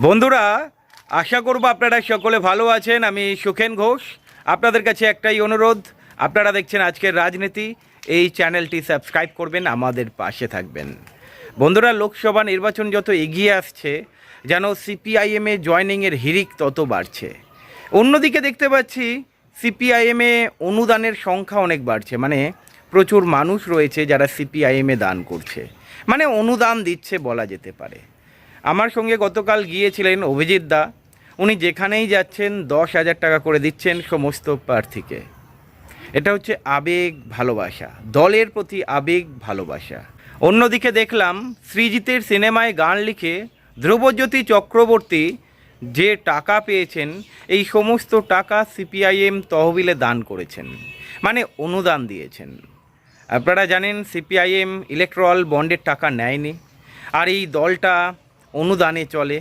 বন্ধুরা, আশা করব আপনারা সকলে ভালো আছেন। আমি সুখেন ঘোষ। আপনাদের কাছে একটাই অনুরোধ, আপনারা দেখছেন আজকের রাজনীতি। এই চ্যানেলটি সাবস্ক্রাইব করবেন, আমাদের পাশে থাকবেন। বন্ধুরা, লোকসভা নির্বাচন যত এগিয়ে আসছে, যেন সিপিআইএমে জয়নিংয়ের হিরিক তত বাড়ছে। অন্যদিকে দেখতে পাচ্ছি, সিপিআইএমে অনুদানের সংখ্যা অনেক বাড়ছে। মানে প্রচুর মানুষ রয়েছে যারা সিপিআইএমে দান করছে। মানে অনুদান দিচ্ছে বলা যেতে পারে। আমার সঙ্গে গতকাল গিয়েছিলেন অভিজিৎ দা। উনি যেখানেই যাচ্ছেন, দশ হাজার টাকা করে দিচ্ছেন সমস্ত প্রার্থীকে। এটা হচ্ছে আবেগ ভালোবাসা, দলের প্রতি আবেগ ভালোবাসা। অন্যদিকে দেখলাম শ্রীজিতের সিনেমায় গান লিখে ধ্রুবজ্যোতি চক্রবর্তী যে টাকা পেয়েছেন, এই সমস্ত টাকা সিপিআইএম তহবিলে দান করেছেন মানে অনুদান দিয়েছেন। আপনারা জানেন, সিপিআইএম ইলেকট্রাল বন্ডের টাকা নেয়নি। আর এই দলটা অনুদানে চলে।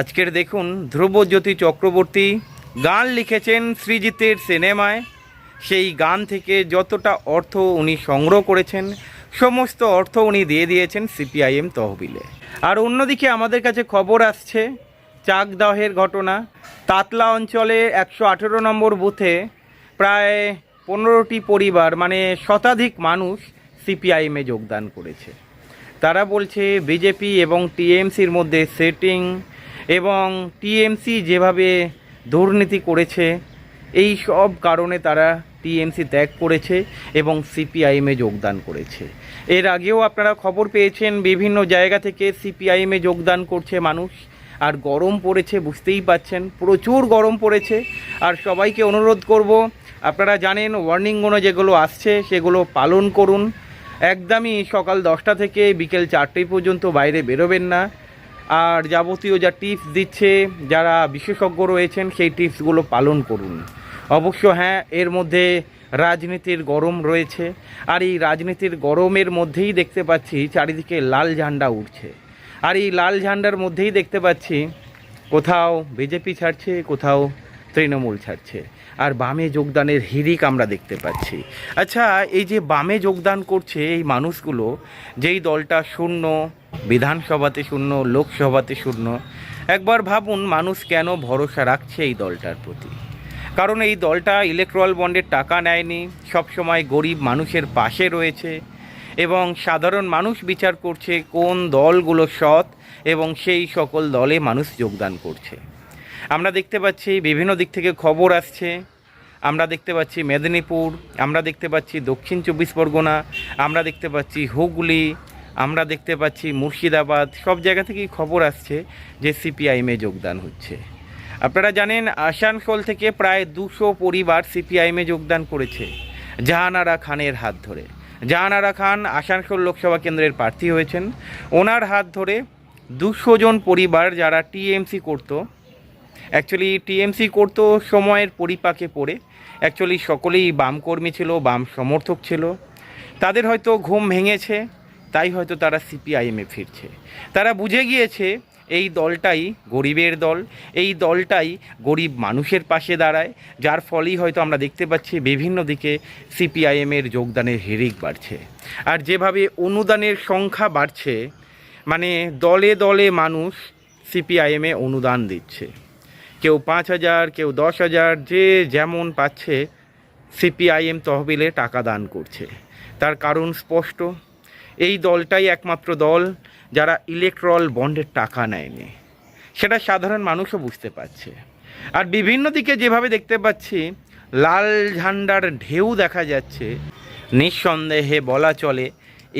আজকের দেখুন ধ্রুবজ্যোতি চক্রবর্তী গান লিখেছেন শ্রীজিতের সিনেমায়। সেই গান থেকে যতটা অর্থ উনি সংগ্রহ করেছেন, সমস্ত অর্থ উনি দিয়ে দিয়েছেন সিপিআইএম তহবিলে। আর অন্যদিকে আমাদের কাছে খবর আসছে, চাকদাহের ঘটনা। তাতলা অঞ্চলে একশো আঠেরো নম্বর বুথে প্রায় পনেরোটি পরিবার মানে শতাধিক মানুষ সিপিআইএমে যোগদান করেছে। তারা বলছে বিজেপি এবং টিএমসির মধ্যে সেটিং এবং টিএমসি যেভাবে দুর্নীতি করেছে, এই সব কারণে তারা টিএমসি ত্যাগ করেছে এবং সিপিআইএমে যোগদান করেছে। এর আগেও আপনারা খবর পেয়েছেন, বিভিন্ন জায়গা থেকে সিপিআইএমে যোগদান করছে মানুষ। আর গরম পড়েছে, বুঝতেই পাচ্ছেন, প্রচুর গরম পড়েছে। আর সবাইকে অনুরোধ করব, আপনারা জানেন ওয়ার্নিংগুলো যেগুলো আসছে, সেগুলো পালন করুন। একদমই সকাল দশটা থেকে বিকেল চারটে পর্যন্ত বাইরে বেরোবেন না। আর যাবতীয় যা টিপস দিচ্ছে, যারা বিশেষজ্ঞ রয়েছেন, সেই টিপসগুলো পালন করুন। অবশ্য হ্যাঁ এর মধ্যে রাজনীতির গরম রয়েছে। আর এই রাজনীতির গরমের মধ্যেই দেখতে পাচ্ছি চারিদিকে লাল ঝান্ডা উঠছে আর এই লাল ঝান্ডার মধ্যেই দেখতে পাচ্ছি কোথাও বিজেপি ছাড়ছে, কোথাও তৃণমূল ছাড়ছে। আর বামে যোগদানের হিরিক আমরা দেখতে পাচ্ছি। আচ্ছা এই যে বামে যোগদান করছে এই মানুষগুলো, যেই দলটা শূন্য, বিধানসভাতে শূন্য, লোকসভাতে শূন্য, একবার ভাবুন মানুষ কেন ভরসা রাখছে এই দলটার প্রতি? কারণ এই দলটা ইলেকট্রাল বন্ডের টাকা নেয়নি, সবসময় গরিব মানুষের পাশে রয়েছে এবং সাধারণ মানুষ বিচার করছে কোন দলগুলো সৎ এবং সেই সকল দলে মানুষ যোগদান করছে। আমরা দেখতে পাচ্ছি বিভিন্ন দিক থেকে খবর আসছে। আমরা দেখতে পাচ্ছি মেদিনীপুর, আমরা দেখতে পাচ্ছি দক্ষিণ চব্বিশ পরগনা, আমরা দেখতে পাচ্ছি হুগলি, আমরা দেখতে পাচ্ছি মুর্শিদাবাদ, সব জায়গা থেকেই খবর আসছে যে সিপিআইএমে যোগদান হচ্ছে। আপনারা জানেন, আসানসোল থেকে প্রায় দুশো পরিবার সিপিআইএমে যোগদান করেছে, জাহানারা খানের হাত ধরে। জাহানারা খান আসানসোল লোকসভা কেন্দ্রের প্রার্থী হয়েছেন। ওনার হাত ধরে দুশো জন পরিবার যারা টিএমসি করতো অ্যাকচুয়ালি টিএমসি করতো সময়ের পরিপাকে পড়ে। অ্যাকচুয়ালি সকলেই বাম কর্মী ছিল, বাম সমর্থক ছিল। তাদের হয়তো ঘুম ভেঙেছে, তাই হয়তো তারা সিপিআইএমে ফিরছে। তারা বুঝে গিয়েছে, এই দলটাই গরিবের দল, এই দলটাই গরিব মানুষের পাশে দাঁড়ায়, যার ফলেই হয়তো আমরা দেখতে পাচ্ছি বিভিন্ন দিকে সিপিআইএমের যোগদানের হিরিক বাড়ছে। আর যেভাবে অনুদানের সংখ্যা বাড়ছে মানে দলে দলে মানুষ সিপিআইএমে অনুদান দিচ্ছে। কেউ পাঁচ হাজার, কেউ দশ হাজার, যে যেমন পাচ্ছে, সিপিআইএম তহবিলে টাকা দান করছে। তার কারণ স্পষ্ট, এই দলটাই একমাত্র দল যারা ইলেকট্রল বন্ডের টাকা নেয়নি। সেটা সাধারণ মানুষও বুঝতে পারছে। আর বিভিন্ন দিকে যেভাবে দেখতে পাচ্ছি, লাল ঝান্ডার ঢেউ দেখা যাচ্ছে, নিঃসন্দেহে বলা চলে,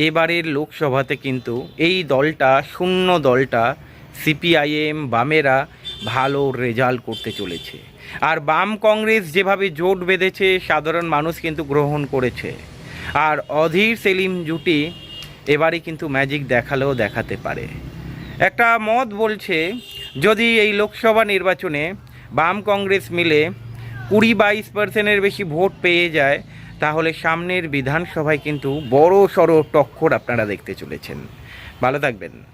এবারের লোকসভাতে কিন্তু এই দলটা, শূন্য দলটা, সিপিআইএম, বামেরা ভালো রেজাল্ট করতে চলেছে। আর বাম কংগ্রেস যেভাবে জোট বেঁধেছে, সাধারণ মানুষ কিন্তু গ্রহণ করেছে। আর অধীর সেলিম জুটি এবারে কিন্তু ম্যাজিক দেখালেও দেখাতে পারে। একটা মত বলছে, যদি এই লোকসভা নির্বাচনে বাম কংগ্রেস মিলে কুড়ি বাইশ পার্সেন্টের বেশি ভোট পেয়ে যায়, তাহলে সামনের বিধানসভায় কিন্তু বড় সড়ো টক্কর আপনারা দেখতে চলেছেন। ভালো থাকবেন।